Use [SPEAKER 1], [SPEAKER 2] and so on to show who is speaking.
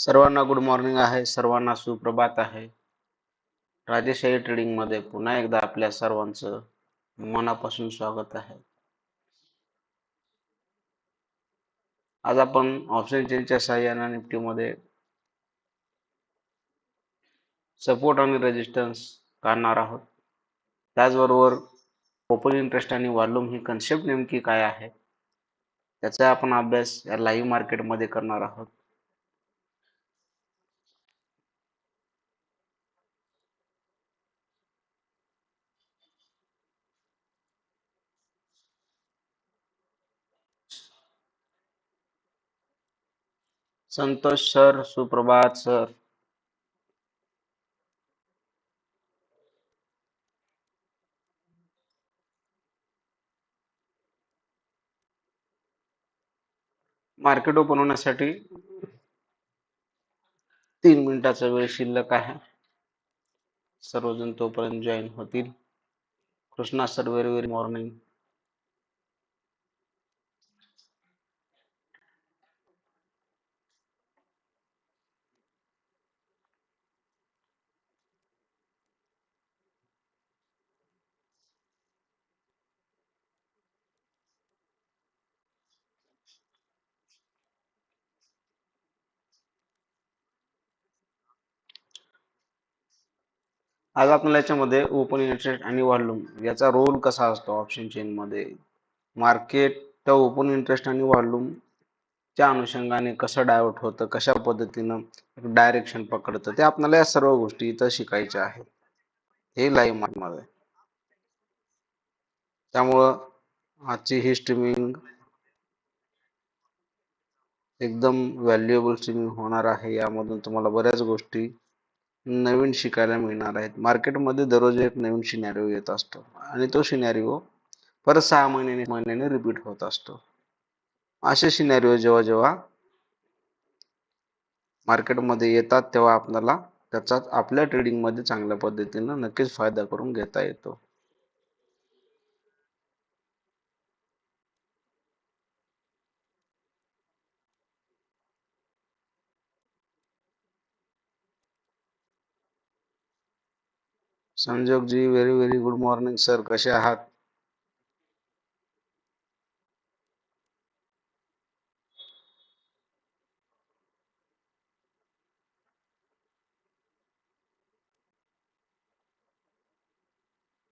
[SPEAKER 1] सर्वांना good morning आहे सर्वांना सुप्रभात आहे. राजेशाही ट्रेडिंगमध्ये पुन्हा एकदा आपल्या सर्वांचं मनापासून स्वागत आहे. आज आपण ऑप्शन चेनच्या सहाय्याने निफ्टीमध्ये सपोर्ट आणि रेजिस्टन्स काढणार आहोत. त्याचबरोबर ओपन इंटरेस्ट आणि वॉल्यूम ही कन्सेप्ट नेमकी काय आहे त्याचा आपण अभ्यास या लाईव्ह मार्केटमध्ये करणार आहोत. संतोष सर सुप्रभात सर. मार्केट ओपन होण्यासाठी तीन मिनिटाचा वेळ शिल्लक आहे. सर्वजण तोपर्यंत जॉईन होतील. Krishna sir very very morning आज आपल्याला याच्यामध्ये ओपन इंटरेस्ट आणि व्हॉल्यूम याचा रोल कसा असतो ऑप्शन चेनमध्ये मार्केट त्या ओपन इंटरेस्ट आणि व्हॉल्यूम च्या अनुषंगाने कसं डायवर्ट होतं कशा पद्धतीनं डायरेक्शन पकडतं ते आपल्याला या सर्व गोष्टी इथं शिकायच्या आहेत. हे लाईव्हमध्ये. त्यामुळं आजची ही स्ट्रीमिंग एकदम व्हॅल्युएबल स्ट्रीमिंग होणार आहे. यामधून तुम्हाला बऱ्याच गोष्टी नवीन शिकायला मिळणार आहेत. मार्केटमध्ये दररोज एक नवीन सिनॅरिओ येत असतो. आणि तो सिनॅरिओ परत सहा महिन्याने महिन्याने रिपीट होत असतो. असे सिनॅरिओ जेव्हा जेव्हा मार्केटमध्ये येतात तेव्हा आपल्याला त्याचा आपल्या ट्रेडिंगमध्ये चांगल्या पद्धतीनं नक्कीच फायदा करून घेता येतो. Sanjog ji very very good morning sir कसे आहात?